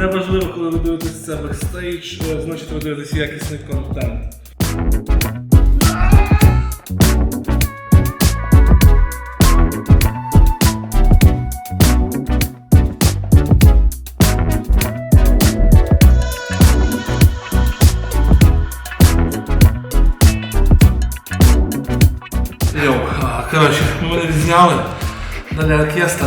Неважливо, коли ви дивитесь це бекстейдж, е, значить ви дивитесь якісний контент. Коротше, ми мене відзняли. Далі оркестр.